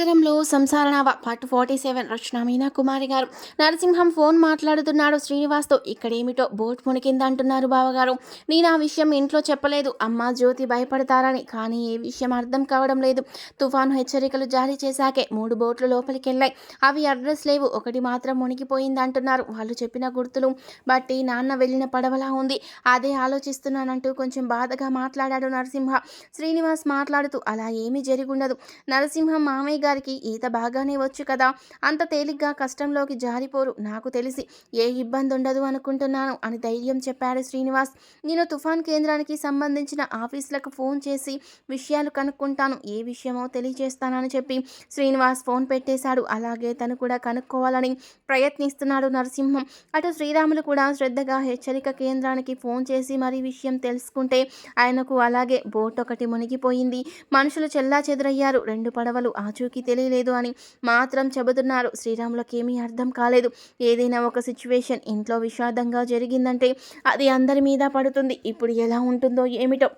నగరంలో సంసారనావ part forty seven రచన మీనా కుమారి గారు. నరసింహం ఫోన్ మాట్లాడుతున్నాడు శ్రీనివాస్తో. ఇక్కడేమిటో బోట్ మునికింది అంటున్నారు బావగారు. నేను ఆ విషయం ఇంట్లో చెప్పలేదు. అమ్మ జ్యోతి భయపడతారని. కానీ ఏ విషయం అర్థం కావడం లేదు. తుఫాను హెచ్చరికలు జారీ చేశాకే మూడు బోట్లు లోపలికి వెళ్ళాయి అవి అడ్రస్ లేవు. ఒకటి మాత్రం మునిగిపోయింది అంటున్నారు వాళ్ళు చెప్పిన గుర్తులు బట్టి నాన్న వెళ్ళిన పడవలా ఉంది. అదే ఆలోచిస్తున్నానంటూ కొంచెం బాధగా మాట్లాడాడు నరసింహ. శ్రీనివాస్ మాట్లాడుతూ అలా ఏమీ జరిగుండదు. నరసింహం మామయ్య గారికి ఈత బాగానే వచ్చు కదా. అంత తేలిగ్గా కష్టంలోకి జారిపోరు. నాకు తెలిసి ఏ ఇబ్బంది ఉండదు అనుకుంటున్నాను అని ధైర్యం చెప్పాడు శ్రీనివాస్. నేను తుఫాన్ కేంద్రానికి సంబంధించిన ఆఫీసులకు ఫోన్ చేసి విషయాలు కనుక్కుంటాను. ఏ విషయమో తెలియజేస్తానని చెప్పి శ్రీనివాస్ ఫోన్ పెట్టేశాడు. అలాగే తను కూడా కనుక్కోవాలని ప్రయత్నిస్తున్నాడు నరసింహం. అటు శ్రీరాములు కూడా శ్రద్ధగా హెచ్చరిక కేంద్రానికి ఫోన్ చేసి మరి విషయం తెలుసుకుంటే ఆయనకు అలాగే బోట్ ఒకటి మునిగిపోయింది. మనుషులు చెల్లా చెదరయ్యారు రెండు పడవలు ఆచూకీ తెలియలేదు అని మాత్రం చెబుతున్నారు. శ్రీరాములకి ఏమీ అర్థం కాలేదు. ఏదైనా ఒక సిచ్యువేషన్ ఇంట్లో విషాదంగా జరిగిందంటే అది అందరి మీద పడుతుంది. ఇప్పుడు ఎలా ఉంటుందో ఏమిటో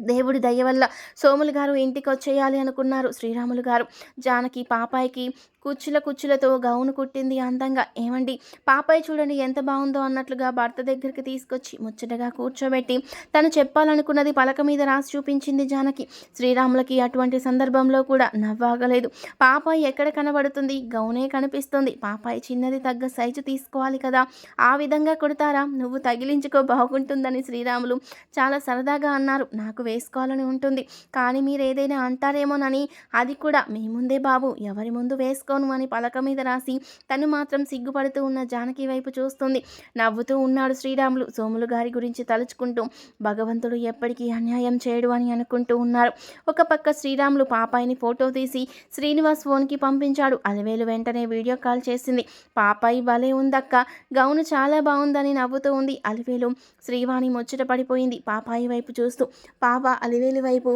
దేవుడి దయ వల్ల సోములు గారు ఇంటికి వచ్చేయాలి అనుకున్నారు. శ్రీరాములు గారు జానకి పాపాయికి కుచ్చుల కుచ్చులతో గౌను కుట్టింది అందంగా. ఏమండి? పాపాయి చూడండి ఎంత బాగుందో అన్నట్లుగా భర్త దగ్గరికి తీసుకొచ్చి ముచ్చటగా కూర్చోబెట్టి తను చెప్పాలనుకున్నది పలక మీద రాసి చూపించింది జానకి. శ్రీరాములకి అటువంటి సందర్భంలో కూడా నవ్వాగలేదు. పాపాయి ఎక్కడ కనబడుతుంది? గౌనే కనిపిస్తుంది. పాపాయి చిన్నది తగ్గ సైజు తీసుకోవాలి కదా. ఆ విధంగా కుడతారా? నువ్వు తగిలించుకో బాగుంటుందని శ్రీరాములు చాలా సరదాగా అన్నారు. నాకు వేసుకోవాలని ఉంటుంది. కానీ మీరు ఏదైనా అంటారేమోనని అది కూడా మీ ముందే బాబు. ఎవరి ముందు వేసుకో వేసుకోను అని పలక మీద రాసి తను మాత్రం సిగ్గుపడుతూ ఉన్న జానకి వైపు చూస్తుంది. నవ్వుతూ ఉన్నాడు శ్రీరాములు. సోములు గారి గురించి తలుచుకుంటూ భగవంతుడు ఎప్పటికీ అన్యాయం చేయడు అని అనుకుంటూ ఉన్నారు. ఒక పక్క శ్రీరాములు పాపాయిని ఫోటో తీసి శ్రీనివాస్ ఫోన్కి పంపించాడు. అలవేలు వెంటనే వీడియో కాల్ చేసింది. పాపాయి భలే ఉందక్క. గౌను చాలా బాగుందని నవ్వుతూ ఉంది. అలివేలు శ్రీవాణి ముచ్చట పడిపోయింది. పాపాయి వైపు చూస్తూ పాప అలివేలు వైపు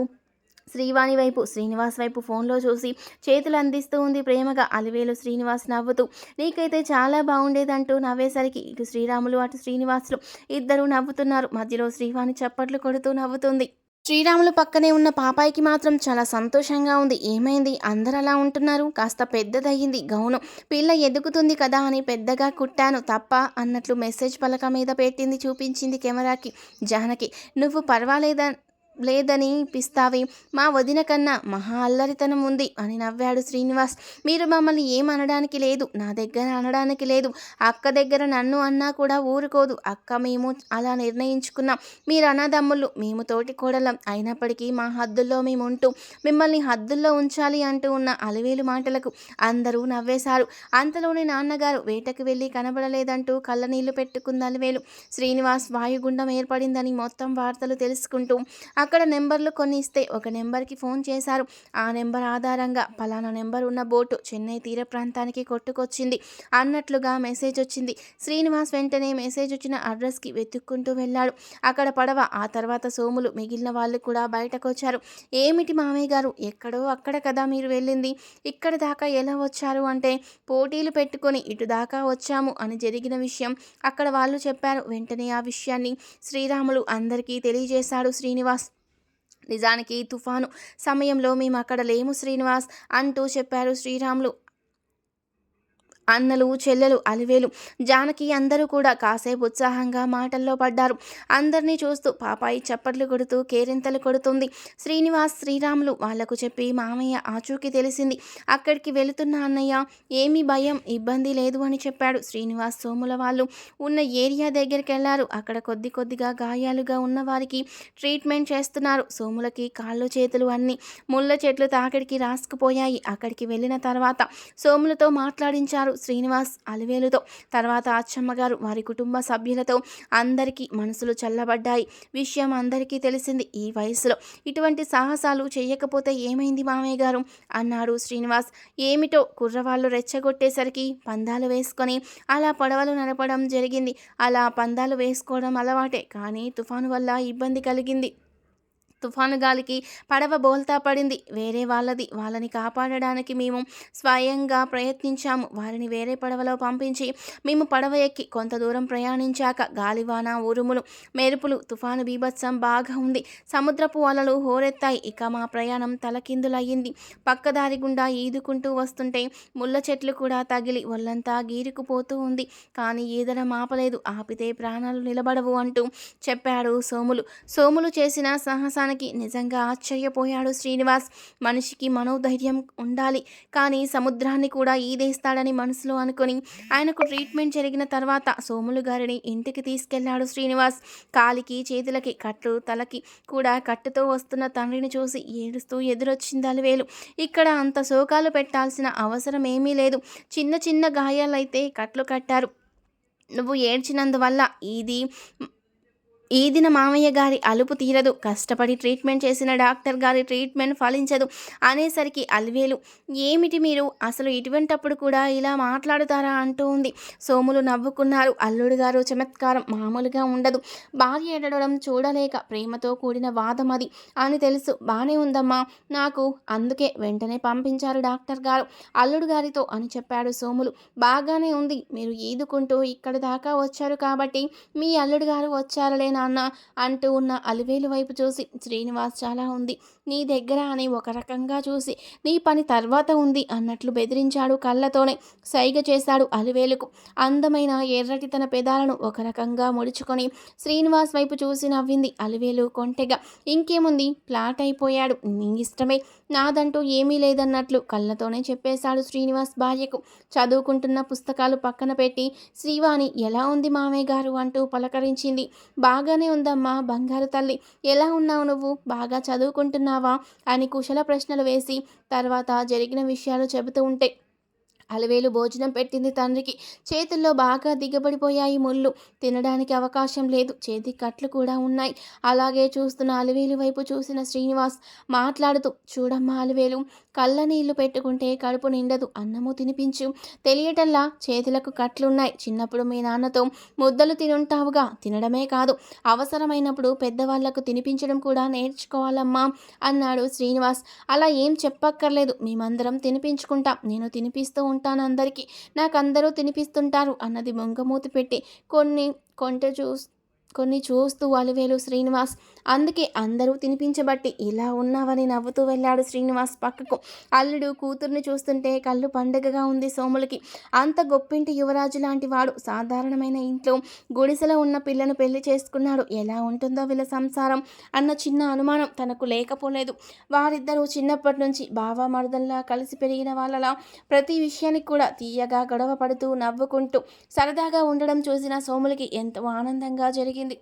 శ్రీవాణి వైపు శ్రీనివాస్ వైపు ఫోన్లో చూసి చేతులు అందిస్తూ ఉంది ప్రేమగా. అలివేలు శ్రీనివాస్ నవ్వుతూ నీకైతే చాలా బాగుండేదంటూ నవ్వేసరికి ఇటు శ్రీరాములు అటు శ్రీనివాసులు ఇద్దరు నవ్వుతున్నారు. మధ్యలో శ్రీవాణి చప్పట్లు కొడుతూ నవ్వుతుంది. శ్రీరాములు పక్కనే ఉన్న పాపాయికి మాత్రం చాలా సంతోషంగా ఉంది. ఏమైంది? అందరు అలా ఉంటున్నారు? కాస్త పెద్దదయ్యింది. గౌను పిల్ల ఎదుగుతుంది కదా అని పెద్దగా కుట్టాను తప్ప అన్నట్లు మెసేజ్ పలక మీద పెట్టింది చూపించింది కెమెరాకి. జానకి నువ్వు పర్వాలేదా? లేదని పిస్తావి. మా వదిన కన్నా మహా అల్లరితనం ఉంది అని నవ్వాడు శ్రీనివాస్. మీరు మమ్మల్ని ఏం అనడానికి లేదు నా దగ్గర అనడానికి లేదు. అక్క దగ్గర నన్ను అన్నా కూడా ఊరుకోదు. అక్క మేము అలా నిర్ణయించుకున్నాం. మీరు అన్నదమ్ములు మేము తోటి కోడలం. అయినప్పటికీ మా హద్దుల్లో మేము ఉంటూ మిమ్మల్ని హద్దుల్లో ఉంచాలి అంటూ ఉన్న అలవేలు మాటలకు అందరూ నవ్వేశారు. అంతలోనే నాన్నగారు వేటకు వెళ్ళి కనబడలేదంటూ కళ్ళనీళ్ళు పెట్టుకుంది అలవేలు. శ్రీనివాస్ వాయుగుండం ఏర్పడిందని మొత్తం వార్తలు తెలుసుకుంటూ అక్కడ నెంబర్లు కొన్ని ఇస్తే ఒక నెంబర్కి ఫోన్ చేశారు. ఆ నెంబర్ ఆధారంగా పలానా నెంబర్ ఉన్న బోటు చెన్నై తీర ప్రాంతానికి కొట్టుకొచ్చింది. అన్నట్లుగా మెసేజ్ వచ్చింది. శ్రీనివాస్ వెంటనే మెసేజ్ వచ్చిన అడ్రస్కి వెతుక్కుంటూ వెళ్ళాడు. అక్కడ పడవ ఆ తర్వాత సోములు మిగిలిన వాళ్ళు కూడా బయటకు వచ్చారు ఏమిటి మామయ్య గారు? ఎక్కడో అక్కడ కదా మీరు వెళ్ళింది. ఇక్కడ దాకా ఎలా వచ్చారు అంటే పోటీలు పెట్టుకొని ఇటు దాకా వచ్చాము అని జరిగిన విషయం అక్కడ వాళ్ళు చెప్పారు. వెంటనే ఆ విషయాన్ని శ్రీరాములు అందరికీ తెలియజేశాడు శ్రీనివాస్. నిజానికి తుఫాను సమయంలో మేము అక్కడ లేము శ్రీనివాస్ అంటూ చెప్పారు శ్రీరాములు. అన్నలు చెల్లెలు అలివేలు. జానకి అందరూ కూడా కాసేపు ఉత్సాహంగా మాటల్లో పడ్డారు. అందరినీ చూస్తూ పాపాయి చప్పట్లు కొడుతూ కేరింతలు కొడుతుంది. శ్రీనివాస్ శ్రీరాములు వాళ్ళకు చెప్పి మామయ్య ఆచూకీ తెలిసింది. అక్కడికి వెళుతున్న అన్నయ్య ఏమీ భయం ఇబ్బంది లేదు అని చెప్పాడు శ్రీనివాస్ సోముల వాళ్ళు. ఉన్న ఏరియా దగ్గరికి వెళ్ళారు అక్కడ కొద్ది కొద్దిగా గాయాలుగా ఉన్న వారికి ట్రీట్మెంట్ చేస్తున్నారు. సోములకి కాళ్ళు చేతులు అన్నీ ముళ్ళ చెట్లు తాకిడికి రాసుకుపోయాయి. అక్కడికి వెళ్ళిన తర్వాత సోములతో మాట్లాడించారు. శ్రీనివాస్ అలివేలుతో. తర్వాత అచ్చమ్మగారు వారి కుటుంబ సభ్యులతో అందరికీ మనసులు చల్లబడ్డాయి. విషయం అందరికీ తెలిసింది ఈ వయసులో. ఇటువంటి సాహసాలు చేయకపోతే ఏమైంది మామయ్య గారు? అన్నాడు శ్రీనివాస్. ఏమిటో కుర్రవాళ్ళు రెచ్చగొట్టేసరికి పందాలు వేసుకొని అలా పడవలు నడపడం జరిగింది. అలా పందాలు వేసుకోవడం అలవాటే కానీ తుఫాను వల్ల ఇబ్బంది కలిగింది. తుఫాను గాలికి పడవ బోల్తా పడింది. వేరే వాళ్ళది. వాళ్ళని కాపాడడానికి మేము స్వయంగా ప్రయత్నించాము. వారిని వేరే పడవలో పంపించి మేము పడవ ఎక్కి కొంత దూరం ప్రయాణించాక గాలివాన ఉరుములు మెరుపులు తుఫాను బీభత్సం బాగా ఉంది. సముద్రపు అలలు హోరెత్తాయి. ఇక మా ప్రయాణం తలకిందులయ్యింది. పక్కదారి గుండా ఈదుకుంటూ వస్తుంటే ముళ్ళ చెట్లు కూడా తగిలి ఒళ్ళంతా గీరుకుపోతూ ఉంది. కానీ ఈదడం ఆపలేదు. ఆపితే ప్రాణాలు నిలబడవు అంటూ చెప్పాడు సోములు. సోములు చేసిన సాహసానికి నిజంగా ఆశ్చర్యపోయాడు శ్రీనివాస్. మనిషికి మనోధైర్యం ఉండాలి. కానీ సముద్రాన్ని కూడా ఈదేస్తాడని మనసులో అనుకుని ఆయనకు ట్రీట్మెంట్ జరిగిన తర్వాత సోములు గారిని ఇంటికి తీసుకెళ్ళాడు శ్రీనివాస్. కాలికి చేతులకి కట్లు తలకి కూడా కట్టుతో వస్తున్న తండ్రిని చూసి ఏడుస్తూ ఎదురొచ్చింది అలివేలు. ఇక్కడ అంత శోకాలు పెట్టాల్సిన అవసరం ఏమీ లేదు. చిన్న చిన్న గాయాలైతే కట్లు కట్టారు. నువ్వు ఏడ్చినందువల్ల ఇది ఈ దిన మామయ్య గారి అలుపు తీరదు. కష్టపడి ట్రీట్మెంట్ చేసిన డాక్టర్ గారి ట్రీట్మెంట్ ఫలించదు. అనేసరికి అల్వేలు ఏమిటి మీరు? అసలు ఇటువంటప్పుడు కూడా ఇలా మాట్లాడుతారా? అంటూ ఉంది. సోములు నవ్వుకున్నారు. అల్లుడు గారు చమత్కారం మామూలుగా ఉండదు. భార్య ఎడడం చూడలేక ప్రేమతో కూడిన వాదం అది. అని తెలుసు. బాగానే ఉందమ్మా. నాకు అందుకే వెంటనే పంపించారు డాక్టర్ గారు. అల్లుడు గారితో అని చెప్పాడు సోములు. బాగానే ఉంది. మీరు ఈదుకుంటూ ఇక్కడ దాకా వచ్చారు కాబట్టి మీ అల్లుడు గారు వచ్చారులేనా నాన్న అంటూ ఉన్న అలివేలు వైపు చూసి శ్రీనివాస్ చాలా ఉంది. నీ దగ్గర అని ఒక రకంగా చూసి నీ పని తర్వాత ఉంది అన్నట్లు బెదిరించాడు కళ్ళతోనే. సైగ చేశాడు అలివేలుకు. అందమైన ఎర్రటి తన పెదాలను ఒక రకంగా ముడుచుకొని శ్రీనివాస్ వైపు చూసి నవ్వింది అలివేలు కొంటెగా. ఇంకేముంది? ఫ్లాట్ అయిపోయాడు. నీ ఇష్టమే. నాదంటూ ఏమీ లేదన్నట్లు కళ్ళతోనే చెప్పేశాడు శ్రీనివాస్ భార్యకు. చదువుకుంటున్న పుస్తకాలు పక్కన పెట్టి శ్రీవాణి ఎలా ఉంది మామయ్య గారు? అంటూ పలకరించింది. బాగానే ఉందమ్మా బంగారు తల్లి. ఎలా ఉన్నావు నువ్వు? బాగా చదువుకుంటున్నావు? అని కుశల ప్రశ్నలు వేసి తర్వాత జరిగిన విషయాలు చెబుతూ ఉంటే అలవేలు భోజనం పెట్టింది తండ్రికి. చేతుల్లో బాగా దిగబడిపోయాయి ముళ్ళు. తినడానికి అవకాశం లేదు. చేతి కట్లు కూడా ఉన్నాయి. అలాగే చూస్తున్న అలవేలు వైపు చూసిన శ్రీనివాస్ మాట్లాడుతూ చూడమ్మా అలవేలు కళ్ళ నీళ్ళు పెట్టుకుంటే కడుపు నిండదు. అన్నము తినిపించు. తెలియటల్లా చేతులకు కట్లున్నాయి. చిన్నప్పుడు మీ నాన్నతో ముద్దలు తినుంటావుగా. తినడమే కాదు. అవసరమైనప్పుడు పెద్దవాళ్ళకు తినిపించడం కూడా నేర్చుకోవాలమ్మా అన్నాడు శ్రీనివాస్. అలా ఏం చెప్పక్కర్లేదు. మేమందరం తినిపించుకుంటాం. నేను తినిపిస్తూ ఉంటాను అందరికీ. నాకు అందరూ తినిపిస్తుంటారు అన్నది మొంగమూతి పెట్టి. కొన్ని కొంట చూస్ కొన్ని చూస్తూ అలివేలు శ్రీనివాస్ అందుకే అందరూ తినిపించబట్టి ఇలా ఉన్నావని నవ్వుతూ వెళ్ళాడు శ్రీనివాస్ పక్కకు. అల్లుడు కూతుర్ని చూస్తుంటే కళ్ళు పండగగా ఉంది సోములకి. అంత గొప్పింటి యువరాజు లాంటి వాడు సాధారణమైన ఇంట్లో గుడిసెలో ఉన్న పిల్లను పెళ్ళి చేసుకున్నాడు. ఎలా ఉంటుందో వీళ్ళ సంసారం అన్న చిన్న అనుమానం తనకు లేకపోలేదు. వారిద్దరూ చిన్నప్పటి నుంచి బావా మరదల్లా కలిసి పెరిగిన వాళ్ళలా ప్రతి విషయానికి కూడా తీయగా గొడవ పడుతూ నవ్వుకుంటూ సరదాగా ఉండడం చూసిన సోములకి ఎంతో ఆనందంగా జరిగింది.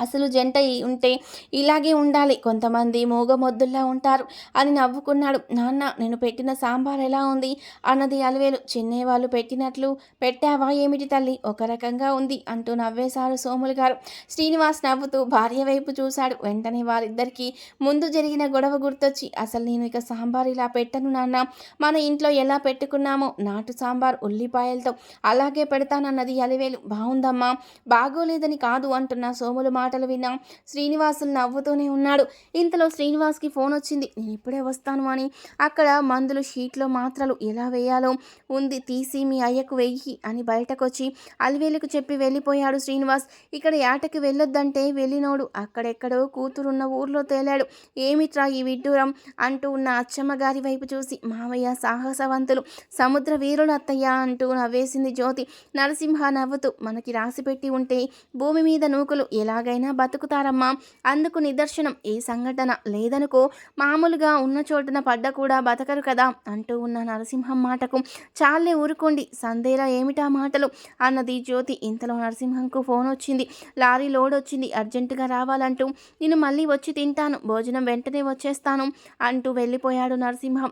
అసలు జంట ఉంటే ఇలాగే ఉండాలి. కొంతమంది మూగమొద్దుల్లా ఉంటారు అని నవ్వుకున్నాడు. నాన్న నేను పెట్టిన సాంబార్ ఎలా ఉంది అన్నది అలవేలు. చెన్నై వాళ్ళు పెట్టినట్లు పెట్టావా ఏమిటి తల్లి? ఒక రకంగా ఉంది అంటూ నవ్వేశారు సోములు గారు. శ్రీనివాస్ నవ్వుతూ భార్య వైపు చూశాడు. వెంటనే వారిద్దరికీ ముందు జరిగిన గొడవ గుర్తొచ్చి అసలు నేను ఇక సాంబార్ ఇలా పెట్టను నాన్న. మన ఇంట్లో ఎలా పెట్టుకున్నామో? నాటు సాంబార్ ఉల్లిపాయలతో అలాగే పెడతానన్నది అలివేలు. బాగుందమ్మా బాగోలేదని కాదు అంటున్న సోములు మాటలు విన్నా. శ్రీనివాసులు నవ్వుతూనే ఉన్నాడు. ఇంతలో శ్రీనివాస్కి ఫోన్ వచ్చింది. నేను ఇప్పుడే వస్తాను అని అక్కడ మందులు షీట్లో మాత్రలు ఎలా వేయాలో ఉంది. తీసి మీ అయ్యకు వెయ్యి అని బయటకొచ్చి అలివేలుకు చెప్పి వెళ్ళిపోయాడు శ్రీనివాస్. ఇక్కడ ఏటకి వెళ్ళొద్దంటే వెళ్ళినోడు. అక్కడెక్కడో కూతురున్న ఊర్లో తేలాడు. ఏమిట్రా ఈ విడ్డూరం? అంటూ ఉన్న అచ్చమ్మ గారి వైపు చూసి మావయ్య సాహసవంతులు. సముద్ర వీరులత్తయ్య అత్తయ్య అంటూ నవ్వేసింది జ్యోతి. నరసింహ నవ్వుతూ మనకి రాసిపెట్టి ఉంటే భూమి మీద నూకలు ఎలాగైనా బతుకుతారమ్మా. అందుకు నిదర్శనం. ఈ సంఘటన లేదనుకో మామూలుగా ఉన్న చోటున పడ్డ కూడా బతకరు కదా అంటూ ఉన్న నరసింహం మాటకు చాలే ఊరుకోండి. సందేలా ఏమిటా మాటలు? అన్నది జ్యోతి. ఇంతలో నరసింహంకు ఫోన్ వచ్చింది. లారీ లోడ్ వచ్చింది. అర్జెంటుగా రావాలంటూ. నేను మళ్ళీ వచ్చి తింటాను. భోజనం వెంటనే వచ్చేస్తాను అంటూ వెళ్ళిపోయాడు నరసింహం.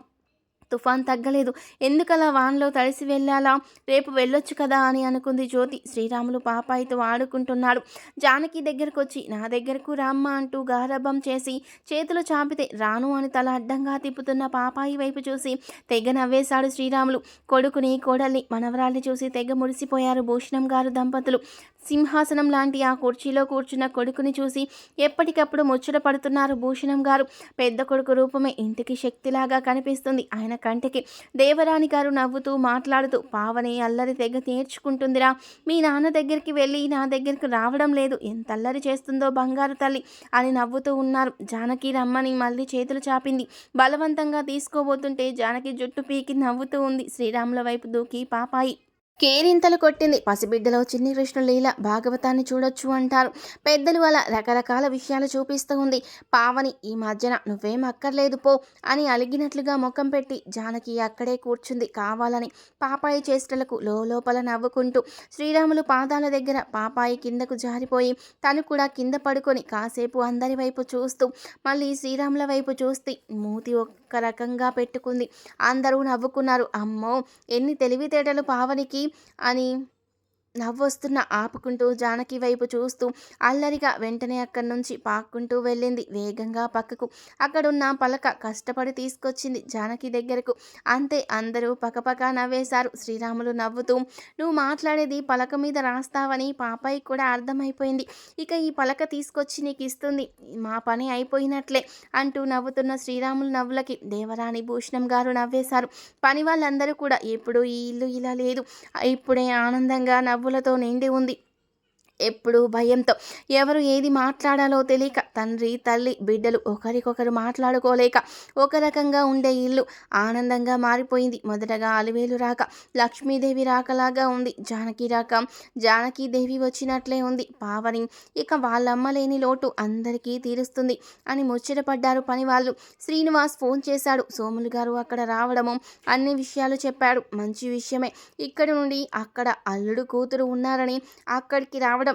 తుఫాన్ తగ్గలేదు. ఎందుకలా వాన్లో తడిసి వెళ్ళాలా? రేపు వెళ్ళొచ్చు కదా అని అనుకుంది జ్యోతి. శ్రీరాములు పాపాయితో ఆడుకుంటున్నాడు. జానకి దగ్గరకు వచ్చి నా దగ్గరకు రామ్మ అంటూ గారభం చేసి చేతులు చాపితే రాను అని తల అడ్డంగా తిప్పుతున్న పాపాయి వైపు చూసి తెగ నవ్వేశాడు శ్రీరాములు. కొడుకుని కోడల్ని మనవరాల్ని చూసి తెగ మురిసిపోయారు భూషణం గారు దంపతులు. సింహాసనం లాంటి ఆ కుర్చీలో కూర్చున్న కొడుకుని చూసి ఎప్పటికప్పుడు ముచ్చట పడుతున్నారు భూషణం గారు. పెద్ద కొడుకు రూపమే ఇంటికి శక్తిలాగా కనిపిస్తుంది. ఆయన కంటికి. దేవరాణి గారు నవ్వుతూ మాట్లాడుతూ పావని అల్లరి తెగ నేర్చుకుంటుందిరా మీ నాన్న దగ్గరికి వెళ్ళి నా దగ్గరికి రావడం లేదు. ఎంత అల్లరి చేస్తుందో బంగారు తల్లి అని నవ్వుతూ ఉన్నారు. జానకి రమ్మని మళ్ళీ చేతులు చాపింది. బలవంతంగా తీసుకోబోతుంటే జానకి జుట్టు పీకి నవ్వుతూ ఉంది. శ్రీరాముల వైపు దూకి పాపాయి కేరింతలు కొట్టింది. పసిబిడ్డలో చిన్ని కృష్ణులీల భాగవతాన్ని చూడొచ్చు అంటారు. పెద్దలు అలా రకరకాల విషయాలు చూపిస్తూ ఉంది. పావని ఈ మధ్యన నువ్వేం అక్కర్లేదు పో అని అలిగినట్లుగా ముఖం పెట్టి జానకి అక్కడే కూర్చుంది కావాలని పాపాయి చేష్టలకు లోపల నవ్వుకుంటూ. శ్రీరాములు పాదాల దగ్గర పాపాయి కిందకు జారిపోయి తను కూడా కింద పడుకొని కాసేపు అందరి వైపు చూస్తూ మళ్ళీ శ్రీరాముల వైపు చూస్తే మూతి ఒక్క రకంగా పెట్టుకుంది. అందరూ నవ్వుకున్నారు. అమ్మో! ఎన్ని తెలివితేటలు పావనికి అని నవ్వొస్తున్న ఆపుకుంటూ జానకి వైపు చూస్తూ అల్లరిగా వెంటనే అక్కడి నుంచి పాక్కుంటూ వెళ్ళింది. వేగంగా పక్కకు. అక్కడున్న పలక కష్టపడి తీసుకొచ్చింది జానకి దగ్గరకు. అంతే అందరూ పకపక నవ్వేశారు. శ్రీరాములు నవ్వుతూ నువ్వు మాట్లాడేది పలక మీద రాస్తావని పాపాయి కూడా అర్థమైపోయింది. ఇక ఈ పలక తీసుకొచ్చి నీకు ఇస్తుంది. మా పని అయిపోయినట్లే అంటూ నవ్వుతున్న శ్రీరాములు నవ్వులకి దేవరాణి భూషణం గారు నవ్వేశారు. పని వాళ్ళందరూ కూడా ఎప్పుడు ఈ ఇల్లు ఇలా లేదు. ఇప్పుడే ఆనందంగా నవ్వు నవ్వులతో నిండి ఉంది. ఎప్పుడు భయంతో. ఎవరు ఏది మాట్లాడాలో తెలియక తండ్రి తల్లి బిడ్డలు ఒకరికొకరు మాట్లాడుకోలేక ఒక రకంగా ఉండే ఇల్లు ఆనందంగా మారిపోయింది. మొదటగా అలివేలు రాక లక్ష్మీదేవి రాకలాగా ఉంది. జానకి రాక జానకీదేవి వచ్చినట్లే ఉంది. పావని ఇక వాళ్ళమ్మ లేని లోటు అందరికీ తీరుస్తుంది అని ముచ్చటపడ్డారు పని వాళ్ళు శ్రీనివాస్ ఫోన్ చేశాడు. సోములు గారు అక్కడ రావడము అన్ని విషయాలు చెప్పాడు. మంచి విషయమే. ఇక్కడ నుండి అక్కడ అల్లుడు కూతురు ఉన్నారని అక్కడికి రావడం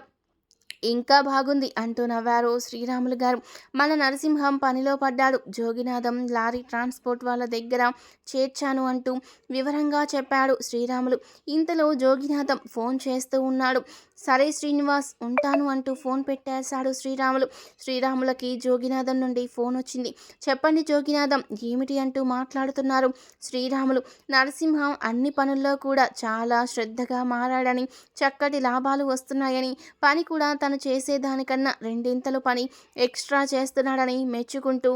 ఇంకా బాగుంది అంటూ నవ్వారు శ్రీరాములు గారు. మన నరసింహం పనిలో పడ్డాడు. జోగినాథం లారీ ట్రాన్స్పోర్ట్ వాళ్ళ దగ్గర చేర్చాను అంటూ వివరంగా చెప్పాడు శ్రీరాములు. ఇంతలో జోగినాథం ఫోన్ చేస్తూ ఉన్నాడు. సరే శ్రీనివాస్ ఉంటాను అంటూ ఫోన్ పెట్టేశాడు శ్రీరాములు. శ్రీరాములకి జోగినాథం నుండి ఫోన్ వచ్చింది. చెప్పండి జోగినాథం ఏమిటి అంటూ మాట్లాడుతున్నారు శ్రీరాములు. నరసింహం అన్ని పనుల్లో కూడా చాలా శ్రద్ధగా మారాడని చక్కటి లాభాలు వస్తున్నాయని పని కూడా తను చేసేదానికన్నా రెండింతలు పని ఎక్స్ట్రా చేస్తున్నాడని మెచ్చుకుంటూ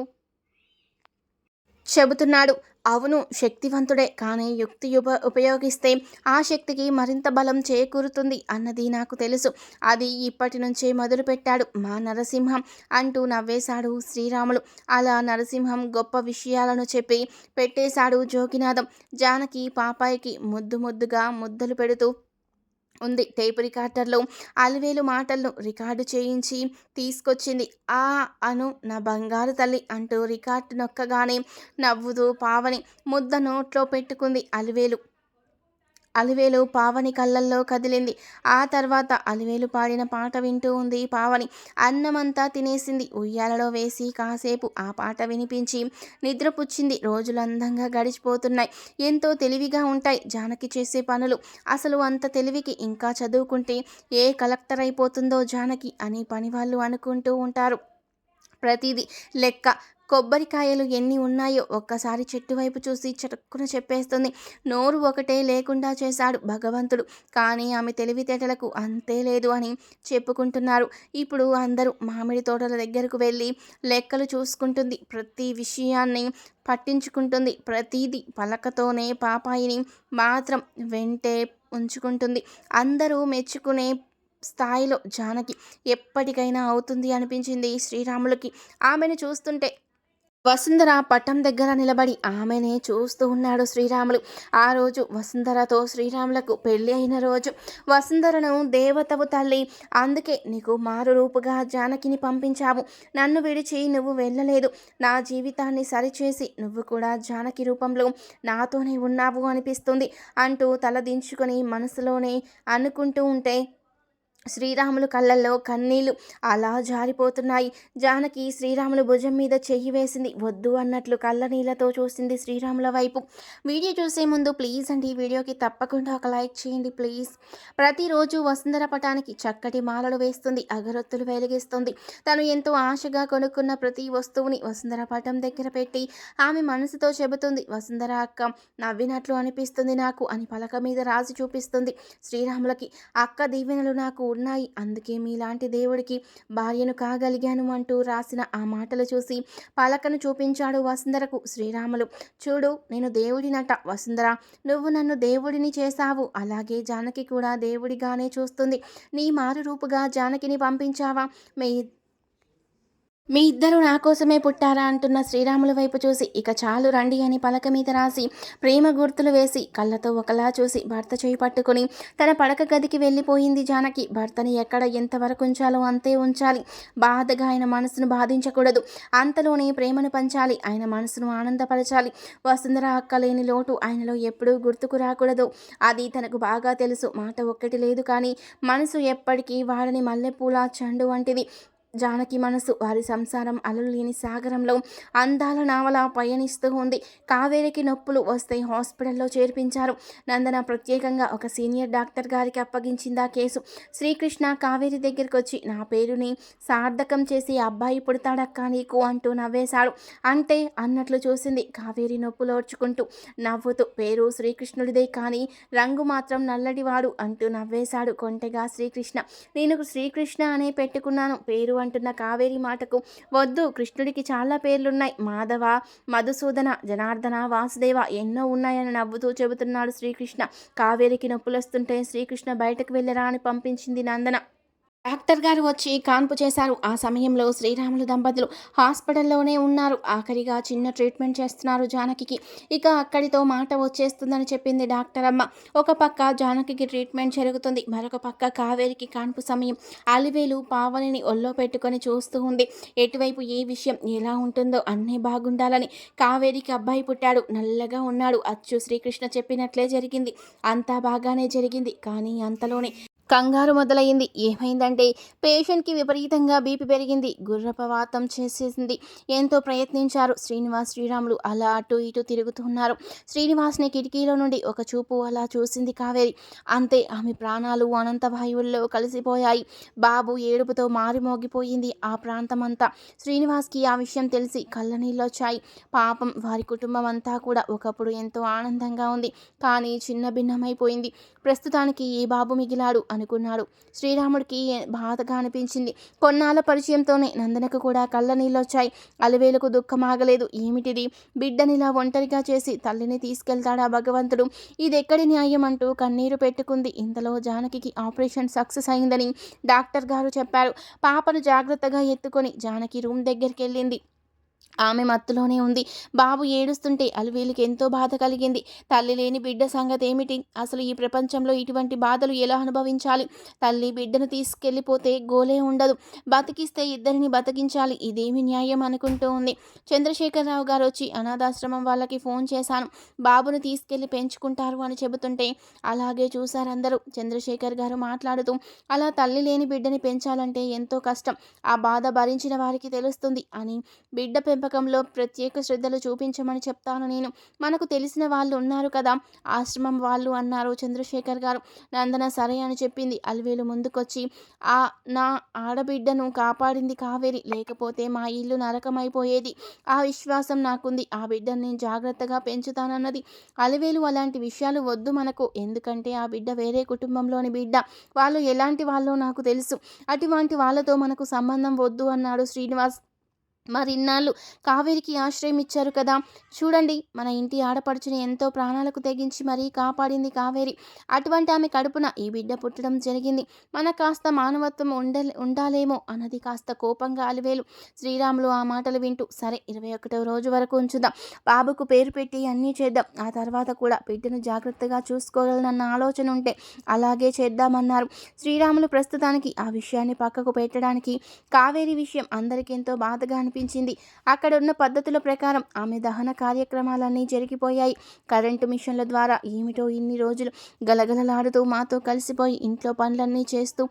చెబుతున్నాడు. అవును శక్తివంతుడే. కానీ యుక్తి ఉప ఉపయోగిస్తే ఆ శక్తికి మరింత బలం చేకూరుతుంది అన్నది నాకు తెలుసు. అది ఇప్పటి నుంచే మొదలుపెట్టాడు మా నరసింహం అంటూ నవ్వేశాడు శ్రీరాములు. అలా నరసింహం గొప్ప విషయాలను చెప్పి పెట్టేశాడు జోగినాథం. జానకి పాపాయికి ముద్దు ముద్దుగా ముద్దలు పెడుతూ ఉంది. టేప్ రికార్డర్లో అలివేలు మాటలను రికార్డు చేయించి తీసుకొచ్చింది. ఆ అను నా బంగారు తల్లి అంటూ రికార్డు నొక్కగానే నవ్వుతూ పావని ముద్ద నోట్లో పెట్టుకుంది అలివేలు. అలివేలు పావని కళ్ళల్లో కదిలింది. ఆ తర్వాత అలివేలు పాడిన పాట వింటూ ఉంది పావని. అన్నమంతా తినేసింది. ఉయ్యాలలో వేసి కాసేపు ఆ పాట వినిపించి నిద్రపుచ్చింది. రోజులు అందంగా గడిచిపోతున్నాయి. ఎంతో తెలివిగా ఉంటాయి జానకి చేసే పనులు. అసలు అంత తెలివికి ఇంకా చదువుకుంటే ఏ కలెక్టర్ అయిపోతుందో జానకి అని పని వాళ్ళు అనుకుంటూ ఉంటారు. ప్రతిదీ లెక్క. కొబ్బరికాయలు ఎన్ని ఉన్నాయో ఒక్కసారి చెట్టు వైపు చూసి చటుక్కున చెప్పేస్తుంది. నోరు ఒకటే లేకుండా చేశాడు భగవంతుడు. కానీ ఆమె తెలివితేటలకు అంతే లేదు అని చెప్పుకుంటున్నారు. ఇప్పుడు అందరూ మామిడి తోటల దగ్గరకు వెళ్ళి లెక్కలు చూసుకుంటుంది. ప్రతి విషయాన్ని పట్టించుకుంటుంది. ప్రతీది పలకతోనే పాపాయిని మాత్రం వెంటే ఉంచుకుంటుంది. అందరూ మెచ్చుకునే స్థాయిలో జానకి ఎప్పటికైనా అవుతుంది అనిపించింది శ్రీరాములకి. ఆమెను చూస్తుంటే వసుంధర పట్టం దగ్గర నిలబడి ఆమెనే చూస్తూ ఉన్నాడు శ్రీరాములు. ఆ రోజు వసుంధరతో శ్రీరాములకు పెళ్ళి అయిన రోజు వసుంధరను దేవతవు తల్లి అందుకే నీకు మారు రూపుగా జానకిని పంపించావు నన్ను విడిచి నువ్వు వెళ్ళలేదు. నా జీవితాన్ని సరిచేసి నువ్వు కూడా జానకి రూపంలో నాతోనే ఉన్నావు అనిపిస్తుంది అంటూ తలదించుకొని మనసులోనే అనుకుంటూ ఉంటే శ్రీరాములు కళ్ళల్లో కన్నీళ్ళు అలా జారిపోతున్నాయి. జానకి శ్రీరాములు భుజం మీద చెయ్యి వేసింది. వద్దు అన్నట్లు కళ్ళనీళ్ళతో చూసింది శ్రీరాముల వైపు. వీడియో చూసే ముందు ప్లీజ్ అండి వీడియోకి తప్పకుండా ఒక లైక్ చేయండి ప్లీజ్. ప్రతిరోజు వసుంధర పటానికి చక్కటి మాలలు వేస్తుంది. అగరొత్తులు వెలిగిస్తుంది. తను ఎంతో ఆశగా కొనుక్కున్న ప్రతి వస్తువుని వసుంధర పటం దగ్గర పెట్టి ఆమె మనసుతో చెబుతుంది వసుంధర అక్క నవ్వినట్లు అనిపిస్తుంది నాకు అని పలక మీద రాసి చూపిస్తుంది శ్రీరాములకి. అక్క దీవెనలు నాకు ఉన్నాయి. అందుకే మీలాంటి దేవుడికి భార్యను కాగలిగాను అంటూ రాసిన ఆ మాటలు చూసి పలకను చూపించాడు వసుంధరకు శ్రీరాములు. చూడు నేను దేవుడినట. వసుంధర నువ్వు నన్ను దేవుడిని చేశావు. అలాగే జానకి కూడా దేవుడిగానే చూస్తుంది. నీ మారు రూపుగా జానకిని పంపించావా? మీ మీ ఇద్దరు నా కోసమే పుట్టారా అంటున్న శ్రీరాముల వైపు చూసి ఇక చాలు రండి అని పలక మీద రాసి ప్రేమ గుర్తులు వేసి కళ్ళతో ఒకలా చూసి భర్త చేయి పట్టుకుని తన పడక గదికి వెళ్ళిపోయింది జానకి. భర్తని ఎక్కడ ఎంతవరకు ఉంచాలో అంతే ఉంచాలి. బాధగా ఆయన మనసును బాధించకూడదు. అంతలోనే ప్రేమను పంచాలి. ఆయన మనసును ఆనందపరచాలి. వసుంధర అక్కలేని లోటు ఆయనలో ఎప్పుడూ గుర్తుకు రాకూడదు. అది తనకు బాగా తెలుసు. మాట ఒక్కటి లేదు కానీ మనసు ఎప్పటికీ వాడని మల్లెపూల చెండు వంటిది. జానకి మనసు వారి సంసారం అలలు లేని సాగరంలో అందాల నావలా పయనిస్తూ ఉంది. కావేరికి నొప్పులు వస్తే హాస్పిటల్లో చేర్పించారు. నందన ప్రత్యేకంగా ఒక సీనియర్ డాక్టర్ గారికి అప్పగించింది ఆ కేసు. శ్రీకృష్ణ కావేరి దగ్గరికి వచ్చి నా పేరుని సార్థకం చేసి అబ్బాయి పుడతాడక్కా నీకు అంటూ నవ్వేశాడు. అంటే అన్నట్లు చూసింది కావేరి నొప్పులు ఓర్చుకుంటూ. నవ్వుతూ పేరు శ్రీకృష్ణుడిదే కానీ రంగు మాత్రం నల్లడివాడు అంటూ నవ్వేశాడు కొంటెగా శ్రీకృష్ణ. నేను శ్రీకృష్ణ అనే పెట్టుకున్నాను. పేరు అంటున్న కావేరి మాటకు వద్దు కృష్ణుడికి చాలా పేర్లున్నాయి. మాధవ మధుసూదన జనార్దన వాసుదేవ ఎన్నో ఉన్నాయని నవ్వుతూ చెబుతున్నాడు శ్రీకృష్ణ. కావేరికి నొప్పులొస్తుంటే శ్రీకృష్ణ బయటకు వెళ్ళరా అని పంపించింది నందన. డాక్టర్ గారు వచ్చి కాన్పు చేశారు. ఆ సమయంలో శ్రీరాములు దంపతులు హాస్పిటల్లోనే ఉన్నారు. ఆఖరిగా చిన్న ట్రీట్మెంట్ చేస్తున్నారు జానకికి. ఇక అక్కడితో మాట వచ్చేస్తుందని చెప్పింది డాక్టర్ అమ్మ. ఒక పక్క జానకికి ట్రీట్మెంట్ జరుగుతుంది. మరొక పక్క కావేరికి కాన్పు సమయం. అలివేలు పావనిని ఒళ్ళో పెట్టుకొని చూస్తూ ఉంది. ఎటువైపు ఏ విషయం ఎలా ఉంటుందో అన్నీ బాగుండాలని కావేరికి అబ్బాయి పుట్టాడు. నల్లగా ఉన్నాడు. అచ్చు శ్రీకృష్ణ చెప్పినట్లే జరిగింది. అంతా బాగానే జరిగింది. కానీ అంతలోనే కంగారు మొదలైంది ఏమైందంటే పేషెంట్కి విపరీతంగా బీపీ పెరిగింది. గుర్రపవాతం చేసేసింది. ఎంతో ప్రయత్నించారు. శ్రీనివాస్ శ్రీరాములు అలా అటు ఇటు తిరుగుతున్నారు శ్రీనివాస్ని కిటికీలో నుండి ఒక చూపు అలా చూసింది కావేరి. అంతే ఆమె ప్రాణాలు అనంత వాయువుల్లో కలిసిపోయాయి. బాబు ఏడుపుతో మారిమోగిపోయింది ఆ ప్రాంతమంతా. శ్రీనివాస్కి ఆ విషయం తెలిసి కళ్ళనీళ్ళొచ్చాయి పాపం వారి కుటుంబం అంతా కూడా ఒకప్పుడు ఎంతో ఆనందంగా ఉంది. కానీ చిన్న భిన్నమైపోయింది. ప్రస్తుతానికి ఈ బాబు మిగిలాడు అనుకున్నాడు. శ్రీరాముడికి బాధగా అనిపించింది. కొన్నాళ్ళ పరిచయంతోనే నందనకు కూడా కళ్ళ నీళ్ళొచ్చాయి. అలవేలకు దుఃఖం ఆగలేదు. ఏమిటిది? బిడ్డనిలా ఒంటరిగా చేసి తల్లిని తీసుకెళ్తాడా భగవంతుడు? ఇది ఎక్కడి న్యాయం అంటూ కన్నీరు పెట్టుకుంది. ఇంతలో జానకి ఆపరేషన్ సక్సెస్ అయిందని డాక్టర్ గారు చెప్పారు. పాపను జాగ్రత్తగా ఎత్తుకొని జానకి రూమ్ దగ్గరికి వెళ్ళింది ఆమె మత్తులోనే ఉంది. బాబు ఏడుస్తుంటే అలివేలికి ఎంతో బాధ కలిగింది. తల్లి లేని బిడ్డ సంగతి ఏమిటి? అసలు ఈ ప్రపంచంలో ఇటువంటి బాధలు ఎలా అనుభవించాలి? తల్లి బిడ్డను తీసుకెళ్ళిపోతే గోలే ఉండదు. బతికిస్తే ఇద్దరిని బతికించాలి. ఇదేమి న్యాయం అనుకుంటూ ఉంది చంద్రశేఖరరావు గారు వచ్చి అనాథాశ్రమం వాళ్ళకి ఫోన్ చేశాను. బాబును తీసుకెళ్ళి పెంచుకుంటారు అని చెబుతుంటే అలాగే చూశారందరూ చంద్రశేఖర్ గారు మాట్లాడుతూ అలా తల్లి లేని బిడ్డని పెంచాలంటే ఎంతో కష్టం. ఆ బాధ భరించిన వారికి తెలుస్తుంది అని బిడ్డ పెంపకంలో ప్రత్యేక శ్రద్ధలు చూపించమని చెప్తాను నేను. మనకు తెలిసిన వాళ్ళు ఉన్నారు కదా. ఆశ్రమం వాళ్ళు అన్నారు చంద్రశేఖర్ గారు. నందన సరే అని చెప్పింది. అలివేలు ముందుకొచ్చి ఆ నా ఆడబిడ్డను కాపాడింది కావేరి. లేకపోతే మా ఇల్లు నరకమైపోయేది. ఆ విశ్వాసం నాకుంది. ఆ బిడ్డను నేను జాగ్రత్తగా పెంచుతానన్నది. అలివేలు అలాంటి విషయాలు వద్దు మనకు. ఎందుకంటే ఆ బిడ్డ వేరే కుటుంబంలోని బిడ్డ. వాళ్ళు ఎలాంటి వాళ్ళో నాకు తెలుసు. అటువంటి వాళ్ళతో మనకు సంబంధం వద్దు అన్నాడు శ్రీనివాస్. మరి ఇన్నాళ్ళు కావేరికి ఆశ్రయం ఇచ్చారు కదా. చూడండి మన ఇంటి ఆడపడుచుని ఎంతో ప్రాణాలకు తెగించి మరీ కాపాడింది కావేరి. అటువంటి ఆమె కడుపున ఈ బిడ్డ పుట్టడం జరిగింది. మన కాస్త మానవత్వం ఉండ ఉండాలేమో అన్నది కాస్త కోపంగా అలివేలు. శ్రీరాములు ఆ మాటలు వింటూ సరే ఇరవై ఒకటో రోజు వరకు ఉంచుదాం. బాబుకు పేరు పెట్టి అన్నీ చేద్దాం. ఆ తర్వాత కూడా బిడ్డను జాగ్రత్తగా చూసుకోగలనన్న ఆలోచన ఉంటే అలాగే చేద్దామన్నారు. శ్రీరాములు ప్రస్తుతానికి ఆ విషయాన్ని పక్కకు పెట్టడానికి కావేరి విషయం అందరికీ ఎంతో బాధగా అనిపించింది అక్కడ ఉన్న పద్ధతుల ప్రకారం ఆమె దహన కార్యక్రమాలన్నీ జరిగిపోయాయి. కరెంటు మిషన్ల ద్వారా ఏమిటో ఇన్ని రోజులు గలగలలాడుతూ మాతో కలిసిపోయి ఇంట్లో పనులన్నీ చేస్తూ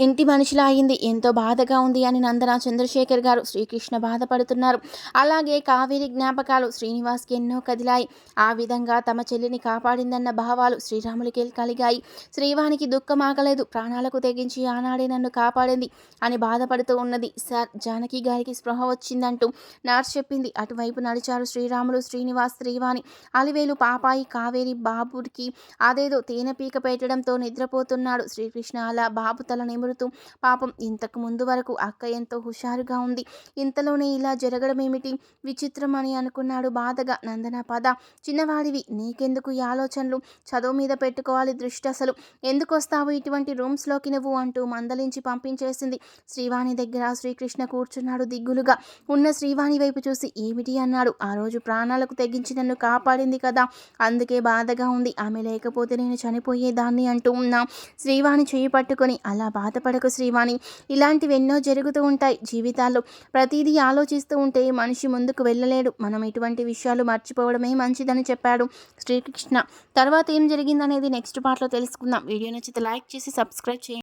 ఇంటి మనిషిలా అయింది. ఎంతో బాధగా ఉంది అని నందన చంద్రశేఖర్ గారు శ్రీకృష్ణ బాధపడుతున్నారు. అలాగే కావేరి జ్ఞాపకాలు శ్రీనివాస్కి ఎన్నో కదిలాయి. ఆ విధంగా తమ చెల్లిని కాపాడిందన్న భావాలు శ్రీరాములకి కలిగాయి. శ్రీవానికి దుఃఖం ఆగలేదు. ప్రాణాలకు తెగించి ఆనాడే నన్ను కాపాడింది అని బాధపడుతూ ఉన్నది. సార్ జానకి గారికి స్పృహ వచ్చిందంటూ నర్స్ చెప్పింది. అటువైపు నడిచారు శ్రీరాములు శ్రీనివాస్ శ్రీవాణి. అలివేలు పాపాయి కావేరి బాబుకి అదేదో తేనె పీక పెట్టడంతో నిద్రపోతున్నాడు. శ్రీకృష్ణ అలా బాబు తల నిమురుతూ పాపం ఇంతకు ముందు వరకు అక్క ఎంతో హుషారుగా ఉంది. ఇంతలోనే ఇలా జరగడం ఏమిటి విచిత్రం అని అనుకున్నాడు బాధగా. నందన పద. చిన్నవాడివి. నీకెందుకు ఈ ఆలోచనలు? చదువు మీద పెట్టుకోవాలి దృష్టి అసలు. ఎందుకు వస్తావు ఇటువంటి రూమ్స్లోకి నువ్వు? అంటూ మందలించి పంపించేసింది. శ్రీవాణి దగ్గర శ్రీకృష్ణ కూర్చున్నాడు దిగ్గులుగా ఉన్న శ్రీవాణి వైపు చూసి ఏమిటి? అన్నాడు. ఆ రోజు ప్రాణాలకు తెగించి నన్ను కాపాడింది కదా. అందుకే బాధగా ఉంది. ఆమె లేకపోతే నేను చనిపోయేదాన్ని అంటూ ఉన్నా శ్రీవాణి చేయి పట్టుకొని అలా బాధపడకు శ్రీవాణి. ఇలాంటివి ఎన్నో జరుగుతూ ఉంటాయి జీవితాల్లో. ప్రతిదీ ఆలోచిస్తూ ఉంటే మనిషి ముందుకు వెళ్ళలేడు. మనం ఇటువంటి విషయాలు మర్చిపోవడమే మంచిదని చెప్పాడు శ్రీకృష్ణ. తర్వాత ఏం జరిగిందనేది నెక్స్ట్ పార్ట్లో తెలుసుకుందాం. వీడియో నచ్చితే లైక్ చేసి సబ్స్క్రైబ్ చేయండి.